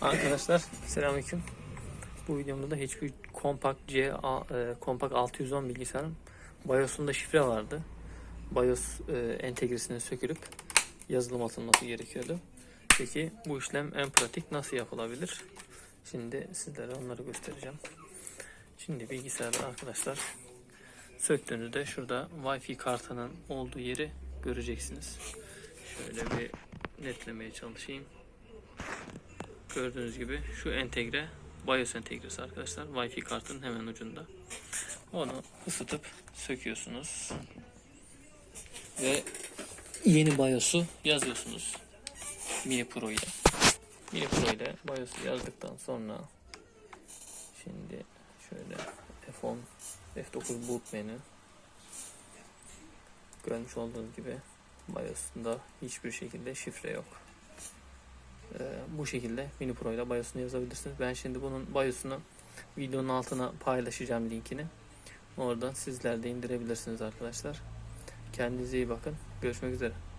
Arkadaşlar selamünaleyküm. Bu videomda da hiçbir Compact C e, Compact 610 bilgisayarın BIOS'unda şifre vardı. BIOS e, entegresinin sökülüp yazılım atılması gerekiyordu. Peki bu işlem en pratik nasıl yapılabilir? Şimdi sizlere onları göstereceğim. Şimdi bilgisayarı arkadaşlar söktüğünüzde şurada Wi-Fi kartının olduğu yeri göreceksiniz. Şöyle bir netlemeye çalışayım. Gördüğünüz gibi şu entegre BIOS entegresi arkadaşlar. Wi-Fi kartının hemen ucunda. Onu ısıtıp söküyorsunuz. Ve yeni BIOS'u yazıyorsunuz. Mini Pro ile. Mini Pro ile BIOS'u yazdıktan sonra şimdi şöyle F10 F9 boot menü görmüş olduğunuz gibi BIOS'unda hiçbir şekilde şifre yok. Ee, bu şekilde Mini Pro ile BIOS'unu yazabilirsiniz. Ben şimdi bunun BIOS'unu videonun altına paylaşacağım linkini. Oradan sizler de indirebilirsiniz arkadaşlar. Kendinize iyi bakın. Görüşmek üzere.